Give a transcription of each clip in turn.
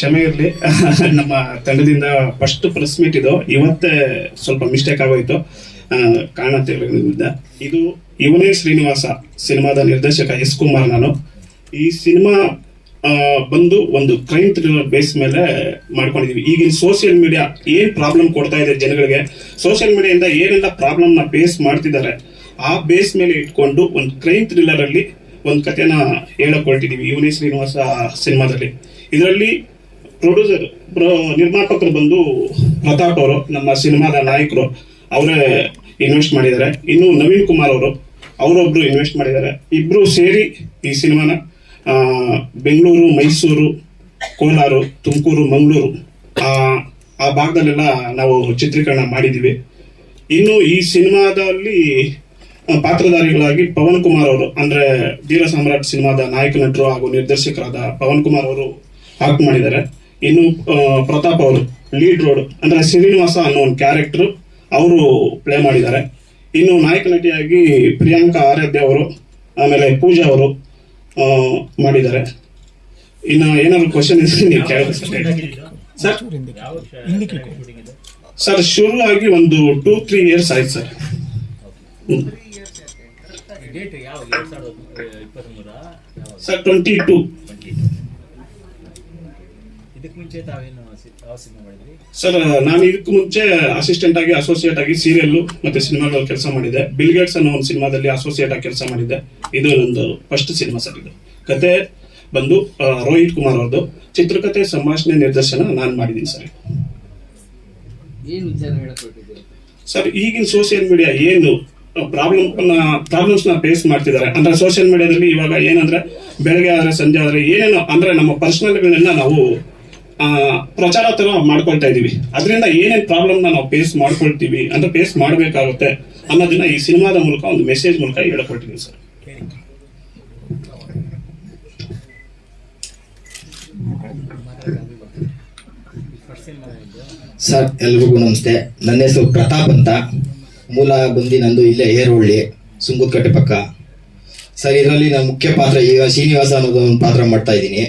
ಕ್ಷಮೆ ಇರಲಿ. ನಮ್ಮ ತಂಡದಿಂದ ಫಸ್ಟ್ ಪ್ರೆಸ್ ಮೀಟ್ ಇದು. ಇವತ್ತೇ ಸ್ವಲ್ಪ ಮಿಸ್ಟೇಕ್ ಆಗೋಯ್ತು. ಕಾರಣ ಇದು ಇವನೇ ಶ್ರೀನಿವಾಸ ಸಿನಿಮಾದ ನಿರ್ದೇಶಕ ಎಸ್ ಕುಮಾರ್ ನಾನು. ಈ ಸಿನಿಮಾ ಬಂದು ಒಂದು ಕ್ರೈಮ್ ಥ್ರಿಲ್ಲರ್ ಬೇಸ್ ಮೇಲೆ ಮಾಡ್ಕೊಂಡಿದೀವಿ. ಈಗಿನ ಸೋಷಿಯಲ್ ಮೀಡಿಯಾ ಏನ್ ಪ್ರಾಬ್ಲಮ್ ಕೊಡ್ತಾ ಇದೆ ಜನಗಳಿಗೆ? ಸೋಷಿಯಲ್ ಮೀಡಿಯಾದಿಂದ ಏನೆಲ್ಲ ಪ್ರಾಬ್ಲಮ್ನ ಫೇಸ್ ಮಾಡ್ತಿದ್ದಾರೆ? ಆ ಬೇಸ್ ಮೇಲೆ ಇಟ್ಕೊಂಡು ಒಂದು ಕ್ರೈಮ್ ಥ್ರಿಲ್ಲರ್ ಅಲ್ಲಿ ಒಂದು ಕಥೆನ ಹೇಳಕ್ ಹೊರಟಿದೀವಿ ಇವನೇ ಶ್ರೀನಿವಾಸ ಸಿನಿಮಾದಲ್ಲಿ. ಇದರಲ್ಲಿ ಪ್ರೊಡ್ಯೂಸರ್ ನಿರ್ಮಾಪಕರು ಬಂದು ಪ್ರತಾಪ್ ಅವರು, ನಮ್ಮ ಸಿನಿಮಾದ ನಾಯಕರು, ಅವರೇ ಇನ್ವೆಸ್ಟ್ ಮಾಡಿದ್ದಾರೆ. ಇನ್ನು ನವೀನ್ ಕುಮಾರ್ ಅವರು, ಅವರೊಬ್ರು ಇನ್ವೆಸ್ಟ್ ಮಾಡಿದ್ದಾರೆ. ಇಬ್ರು ಸೇರಿ ಈ ಸಿನಿಮಾನ ಬೆಂಗಳೂರು, ಮೈಸೂರು, ಕೋಲಾರ, ತುಮಕೂರು, ಮಂಗಳೂರು, ಆ ಆ ಭಾಗದಲ್ಲೆಲ್ಲ ನಾವು ಚಿತ್ರೀಕರಣ ಮಾಡಿದ್ದೀವಿ. ಇನ್ನು ಈ ಸಿನಿಮಾದಲ್ಲಿ ಪಾತ್ರಧಾರಿಗಳಾಗಿ ಪವನ್ ಕುಮಾರ್ ಅವರು, ಅಂದ್ರೆ ಧೀರ ಸಾಮ್ರಾಟ್ ಸಿನಿಮಾದ ನಾಯಕ, ನಟರು ಹಾಗೂ ನಿರ್ದೇಶಕರಾದ ಪವನ್ ಕುಮಾರ್ ಅವರು ಆಕ್ಟ್ ಮಾಡಿದ್ದಾರೆ. ಇನ್ನು ಪ್ರತಾಪ್ ಅವರು ಲೀಡ್ ರೋಡ್ ಅಂದ್ರೆ ಶ್ರೀನಿವಾಸ ಅನ್ನೋ ಒಂದು ಕ್ಯಾರೆಕ್ಟರ್ ಅವರು ಪ್ಲೇ ಮಾಡಿದ್ದಾರೆ. ಇನ್ನು ನಾಯಕ ನಟಿಯಾಗಿ ಪ್ರಿಯಾಂಕಾ ಆರಾಧ್ಯ ಅವರು ಆಮೇಲೆ ಪೂಜಾ ಅವರು ಆ, ಮಾಡಿದ್ದಾರೆ. ಇನ್ನು ಏನಾದ್ರು ಕ್ವಶನ್ ಇದ್ರೆ ನೀವು ಕೇಳಿದ್ರೆ ಸರ್ ಸರ್ ಶುರು ಆಗಿ ಒಂದು ಟೂ ತ್ರೀ ಇಯರ್ಸ್ ಆಯ್ತು ಸರ್. ಸರ್ ಟ್ವೆಂಟಿ ಟೂ ಇದಕ್ಕೆ ಮುಂಚೆ ತಾವೇನು ಸಿ- ಸಿನಿಮಾ ಮಾಡಿದ್ರಿ? ಸರ್ ನಾನು ಇದಕ್ಕೆ ಮುಂಚೆ ಅಸಿಸ್ಟೆಂಟ್ ಆಗಿ ಅಸೋಸಿಯೇಟ್ ಆಗಿ ಸೀರಿಯಲ್ ಮತ್ತೆ ಸಿನಿಮಾಗಳಲ್ಲಿ ಕೆಲಸ ಮಾಡಿದ್ದೆ. ಬಿಲ್ ಗೇಟ್ಸ್ ಅನ್ನೋ ಒಂದು ಸಿನಿಮಾದಲ್ಲಿ ಅಸೋಸಿಯೇಟ್ ಆಗಿ ಕೆಲಸ ಮಾಡಿದ್ದೆ. ಇದು ನಂದು ಫಸ್ಟ್ ಸಿನಿಮಾ ಸರ್ ಇದು. ಕತೆ ಬಂದು ರೋಹಿತ್ ಕುಮಾರ್ ಅವ್ರದ್ದು ಚಿತ್ರಕಥೆ ಸಂಭಾಷಣೆ ನಿರ್ದೇಶನ ನಾನು ಮಾಡಿದ್ದೀನಿ ಸರ್. ಏನ್ ವಿಚಾರ ಹೇಳಕ್ ಸರ್ ಈಗಿನ ಸೋಷಿಯಲ್ ಮೀಡಿಯಾ ಏನು ಪ್ರಾಬ್ಲಮ್ ಪ್ರಾಬ್ಲಮ್ಸ್ನ ಫೇಸ್ ಮಾಡ್ತಿದ್ದಾರೆ. ಅಂದ್ರೆ ಸೋಷಿಯಲ್ ಮೀಡಿಯಾದಲ್ಲಿ ಇವಾಗ ಏನಂದ್ರೆ ಬೆಳಗ್ಗೆ ಆದ್ರೆ ಸಂಜೆ ಆದ್ರೆ ಏನೇನೋ ಅಂದ್ರೆ ನಮ್ಮ ಪರ್ಸನಲ್ಗಳನ್ನ ನಾವು ಪ್ರಚಾರ ತರ ಮಾಡ್ಕೊಳ್ತಾ ಇದೀವಿ. ಅದರಿಂದ ಏನೇನ್ ಪ್ರಾಬ್ಲಮ್ ನಾವು ಫೇಸ್ ಮಾಡ್ಕೊಳ್ತೀವಿ ಅಂತ ಫೇಸ್ ಮಾಡ್ಬೇಕಾಗುತ್ತೆ ಅನ್ನೋದನ್ನ ಈ ಸಿನಿಮಾದ ಮೂಲಕ ಒಂದು ಮೆಸೇಜ್ ಮೂಲಕ ಹೇಳ್ಕೊಳ್ತೀವಿ ಸರ್. ಸರ್, ಎಲ್ರಿಗೂ ನಮಸ್ತೆ. ನನ್ನ ಹೆಸರು ಪ್ರತಾಪ್ ಅಂತ. ಮೂಲ ಬಂದಿ ನಂದು ಇಲ್ಲೇ ಏರೋಳ್ಳಿ ಸುಂಗುತ್ಕಟ್ಟೆ ಪಕ್ಕ. ಸರ್, ಇದರಲ್ಲಿ ನಾನು ಮುಖ್ಯ ಪಾತ್ರ ಈಗ ಶ್ರೀನಿವಾಸ ಅನ್ನೋದು ಒಂದು ಪಾತ್ರ ಮಾಡ್ತಾ ಇದ್ದೀನಿ.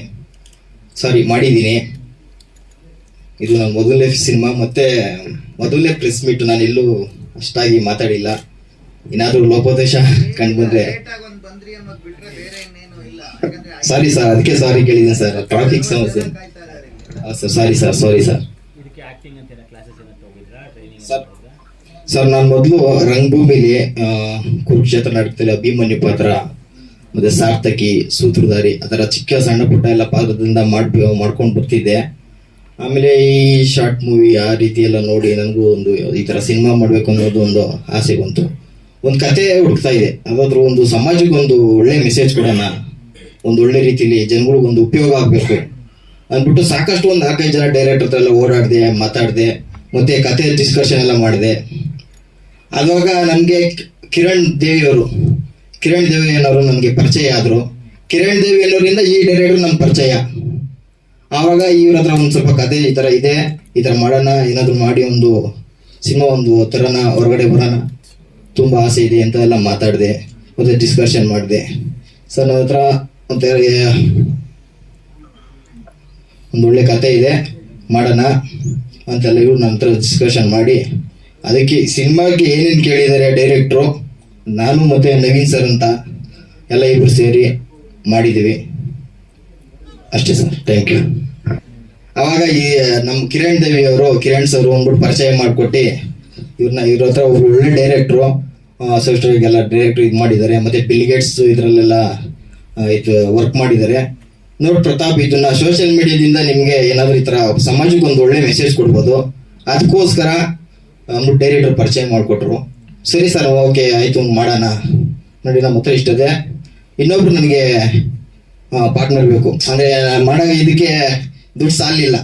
ಸಾರಿ ಮಾಡಿದ್ದೀನಿ. ಇದು ನನ್ನ ಮೊದಲನೇ ಸಿನಿಮಾ ಮತ್ತೆ ಮೊದಲನೇ ಪ್ರೆಸ್ ಮೀಟ್ ನಾನು ಎಲ್ಲೂ ಅಷ್ಟಾಗಿ ಮಾತಾಡಿಲ್ಲ. ಏನಾದರೂ ಲೋಪೋದೇಶ ಕಂಡು ಬಂದ್ರೆ ಲೇಟಾಗಿ ಒಂದ್ ಬಂದ್ರಿ ಅನ್ನೋದ್ ಬಿಟ್ರೆ ಬೇರೆ ಇನ್ನೇನು ಇಲ್ಲ. ಯಾಕಂದ್ರೆ ಸಾರಿ ಸರ್ ಅದಕ್ಕೆ ಸಾರಿ ಕೇಳಿದ್ದೀನಿ ಸರ್ ಟ್ರಾಫಿಕ್ ಸಮಸ್ಯೆ. Sir sorry sir sorry sir ಇದಕ್ಕೆ ಆಕ್ಟಿಂಗ್ ಅಂತ ಏನೋ ಕ್ಲಾಸಸ್ ಏನೋ ಹೋಗಿದ್ರಾ ಟ್ರೈನಿಂಗ್ ಸರ್. ಸರ್ ನಾನು ಮೊದಲು ರಂಗಭೂಮಿಲಿ ಕುರುಕ್ಷೇತ್ರ ನಾಟಕದಲ್ಲಿ ಅಭಿಮನ್ಯು ಪಾತ್ರ ಮತ್ತೆ ಸಾರ್ಥಕಿ ಸೂತ್ರಧಾರಿ ಅದರ ಚಿಕ್ಕ ಸಣ್ಣ ಪುಟ್ಟ ಎಲ್ಲ ಪಾತ್ರದಿಂದ ಮಾಡಿ ಮಾಡ್ಕೊಂಡು ಬರ್ತಿದ್ದೆ. ಆಮೇಲೆ ಈ ಶಾರ್ಟ್ ಮೂವಿ ಆ ರೀತಿ ಎಲ್ಲ ನೋಡಿ ನನಗೂ ಒಂದು ಈ ಥರ ಸಿನಿಮಾ ಮಾಡಬೇಕು ಅನ್ನೋದು ಒಂದು ಆಸೆ ಬಂತು. ಒಂದು ಕತೆ ಹುಡುಕ್ತಾ ಇದೆ. ಅದಾದ್ರೂ ಒಂದು ಸಮಾಜಕ್ಕೆ ಒಂದು ಒಳ್ಳೆ ಮೆಸೇಜ್ ಕೊಡೋಣ. ಒಂದು ಒಳ್ಳೆ ರೀತಿಲಿ ಜನಗಳಿಗೆ ಒಂದು ಉಪಯೋಗ ಆಗಬೇಕು. ಅಂದ್ಬಿಟ್ಟು ಸಾಕಷ್ಟು ಒಂದು ನಾಲ್ಕೈದು ಜನ ಡೈರೆಕ್ಟರ್ ಹತ್ರ ಎಲ್ಲ ಓಡಾಡಿದೆ, ಮಾತಾಡಿದೆ, ಮತ್ತೆ ಕತೆ ಡಿಸ್ಕಷನ್ ಎಲ್ಲ ಮಾಡಿದೆ. ಅವಾಗ ನನಗೆ ಕಿರಣ್ ದೇವಿಯವರು ಕಿರಣ್ ದೇವಿ ಅನ್ನೋರು ನನಗೆ ಪರಿಚಯ ಆದರು. ಕಿರಣ್ ದೇವಿ ಅನ್ನೋರಿಂದ ಈ ಡೈರೆಕ್ಟರ್ ನಮ್ಮ ಪರಿಚಯ. ಆವಾಗ ಇವ್ರ ಹತ್ರ ಒಂದು ಸ್ವಲ್ಪ ಕತೆ ಈ ಥರ ಇದೆ. ಈ ಥರ ಮಾಡೋಣ, ಏನಾದರೂ ಮಾಡಿ ಒಂದು ಸಿನಿಮಾ ಒಂದು ಥರನ ಹೊರಗಡೆ ಬರೋಣ. ತುಂಬ ಆಸೆ ಇದೆ ಅಂತ ಎಲ್ಲ ಮಾತಾಡಿದೆ, ಮತ್ತೆ ಡಿಸ್ಕಷನ್ ಮಾಡಿದೆ. ಸರ್ ನನ್ನ ಹತ್ರ ಒಂಥರ ಒಂದು ಒಳ್ಳೆ ಕತೆ ಇದೆ, ಮಾಡೋಣ ಅಂತೆಲ್ಲ ಇವ್ರು ನನ್ನ ಹತ್ರ ಡಿಸ್ಕಷನ್ ಮಾಡಿ. ಅದಕ್ಕೆ ಸಿನಿಮಾಗೆ ಏನೇನು ಕೇಳಿದ್ದಾರೆ ಡೈರೆಕ್ಟ್ರು ನಾನು ಮತ್ತೆ ನವೀನ್ ಸರ್ ಅಂತ ಎಲ್ಲ ಇಬ್ರು ಸೇರಿ ಮಾಡಿದ್ದೀವಿ. ಅಷ್ಟೇ ಸರ್ ಥ್ಯಾಂಕ್ ಯು ಅವಾಗ ಈ ನಮ್ಮ ಕಿರಣ್ ದೇವಿ ಅವರು, ಕಿರಣ್ ಸರ್ ಅಂದ್ಬಿಟ್ಟು ಪರಿಚಯ ಮಾಡಿಕೊಟ್ಟು ಇವ್ರನ್ನ ಇವ್ರ ಹತ್ರ ಒಬ್ರು ಒಳ್ಳೆ ಡೈರೆಕ್ಟ್ರು ಅಸೋಸ್ಟ್ರಿಗೆಲ್ಲ ಡೈರೆಕ್ಟ್ರು ಇದು ಮಾಡಿದ್ದಾರೆ, ಮತ್ತೆ ಬಿಲ್ಗೇಟ್ಸ್ ಇದರಲ್ಲೆಲ್ಲ ಇದು ವರ್ಕ್ ಮಾಡಿದ್ದಾರೆ. ನೋಡಿ ಪ್ರತಾಪ್, ಇದನ್ನ ಸೋಷಿಯಲ್ ಮೀಡಿಯಾದಿಂದ ನಿಮಗೆ ಏನಾದರೂ ಈ ಥರ ಸಮಾಜಕ್ಕೆ ಒಂದು ಒಳ್ಳೆ ಮೆಸೇಜ್ ಕೊಡ್ಬೋದು. ಅದಕ್ಕೋಸ್ಕರ ಅಂದ್ಬಿಟ್ಟು ಡೈರೆಕ್ಟರ್ ಪರಿಚಯ ಮಾಡಿಕೊಟ್ರು. ಸರಿ ಸರ್, ಓಕೆ, ಆಯಿತು, ಮಾಡೋಣ. ನೋಡಿ, ನಮ್ಮ ಹತ್ರ ಇಷ್ಟದೆ ಇನ್ನೊಬ್ರು ನನಗೆ ಪಾರ್ಟ್ನರ್ ಬೇಕು. ಅಂದರೆ ಮಾಡೋ ಇದಕ್ಕೆ ದುಡ್ಡು ಸಾಲಿಲ್ಲ.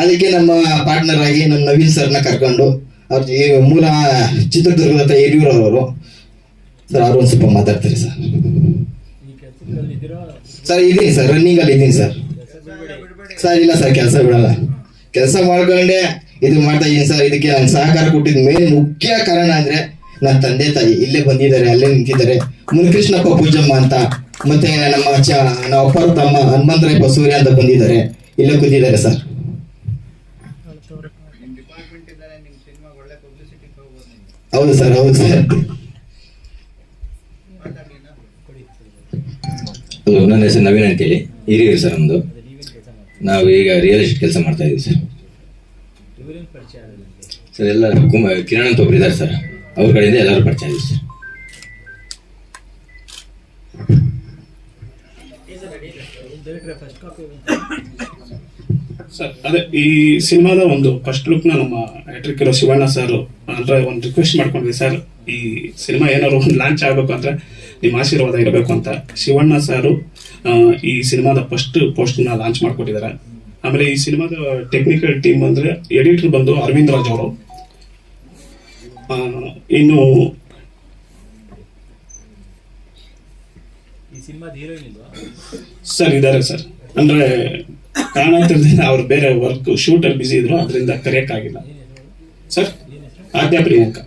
ಅದಕ್ಕೆ ನಮ್ಮ ಪಾರ್ಟ್ನರ್ ಆಗಿ ನಮ್ಮ ನವೀನ್ ಸರ್ನ ಕರ್ಕೊಂಡು ಅವ್ರ ಮೂಲ ಚಿತ್ರದುರ್ಗದ ಹತ್ರ ಯಡಿಯೂರವರು ಸರ್ ಅವ್ರು ಒಂದು ಸ್ವಲ್ಪ ಮಾತಾಡ್ತಾರೆ ಸರ್ ಸರ್ ಇದೀನಿ ಸರ್ ರನ್ನಿಂಗಲ್ಲಿ ಇದ್ದೀನಿ ಸರ್ ಸರ್ ಇಲ್ಲ ಸರ್ ಕೆಲಸ ಬಿಡಲ್ಲ. ಕೆಲಸ ಮಾಡ್ಕೊಂಡೆ, ಇದು ಮಾಡ್ತಾ ಇದ್ದೀನಿ ಸರ್ ಇದಕ್ಕೆ ನಾನು ಸಹಕಾರ ಕೊಟ್ಟಿದ್ದ ಮೇನ್ ಮುಖ್ಯ ಕಾರಣ ಅಂದ್ರೆ ನನ್ನ ತಂದೆ ತಾಯಿ ಇಲ್ಲೇ ಬಂದಿದ್ದಾರೆ, ಅಲ್ಲೇ ನಿಂತಿದ್ದಾರೆ. ಮುನಿಕೃಷ್ಣಪ್ಪ ಪೂಜಮ್ಮ ಅಂತ, ಮತ್ತೆ ನಮ್ಮ ಚ, ನಮ್ಮ ಅಪ್ಪರ ತಮ್ಮ ಹನುಮಂತರಾಯಪ್ಪ ಸೂರ್ಯ ಅಂತ ಬಂದಿದ್ದಾರೆ. ಇಲ್ಲೇ ಕೂತಿದ್ದಾರೆ ಸರ್? ಹೌದು ಸರ್ ಹೌದು ಸರ್. ನನ್ನ ಹೆಸರು ನವೀನ್ ಅಂತೇಳಿ. ಹಿರಿಯರು ಸರ್ ನಮ್ಮದು ನಾವು ಈಗ ರಿಯಲ್ ಎಸ್ಟೇಟ್ ಕೆಲಸ ಮಾಡ್ತಾ ಇದ್ದೀವಿ ಸರ್. ಸರ್, ಎಲ್ಲ ಕುಮ, ಕಿರಣ್ ಅಂತ ಒಬ್ರು ಇದ್ದಾರೆ ಸರ್. ಅವ್ರ ಕಡೆಯಿಂದ ಎಲ್ಲರೂ ಪರಿಚಯ ಆಗಿದೆ ಸರ್. ಫಸ್ಟ್ ಕಾಪಿ ಸರ್ ಅದೇ ಈ ಸಿನಿಮಾದ ಒಂದು ಫಸ್ಟ್ ಲುಕ್ನ ನಮ್ಮ ಆಕ್ಟ್ರಿಕ್ ಇರೋ ಶಿವಣ್ಣ ಸರ್ ಅಂದ್ರೆ ಒಂದು ರಿಕ್ವೆಸ್ಟ್ ಮಾಡ್ಕೊಂಡ್ವಿ ಸರ್ ಈ ಸಿನಿಮಾ ಏನಾದ್ರು ಒಂದು ಲಾಂಚ್ ಆಗಬೇಕು ಅಂದ್ರೆ ನಿಮ್ಮ ಆಶೀರ್ವಾದ ಇರಬೇಕು ಅಂತ. ಶಿವಣ್ಣ ಸರ್ ಈ ಸಿನಿಮಾದ ಫಸ್ಟ್ ಪೋಸ್ಟ್ನ ಲಾಂಚ್ ಮಾಡ್ಕೊಟ್ಟಿದ್ದಾರೆ. ಆಮೇಲೆ ಈ ಸಿನಿಮಾದ ಟೆಕ್ನಿಕಲ್ ಟೀಮ್ ಅಂದ್ರೆ ಎಡಿಟರ್ ಬಂದು ಅರವಿಂದ್ ರಾಜ್ ಅವರು. ಇನ್ನು ಸರ್ ಇದ್ದಾರೆ ಸರ್ ಅಂದ್ರೆ ಕಾರಣಾಂತರದಿಂದ ಅವ್ರು ಬೇರೆ ವರ್ಕ್ ಶೂಟ್ ಅಲ್ಲಿ ಬಿಸಿ ಇದ್ರು ಅದರಿಂದ ಕರೆಯಕ್ಕಾಗಿಲ್ಲ. ಸರ್ ಆದ್ಯ ಪ್ರಿಯಾಂಕಾ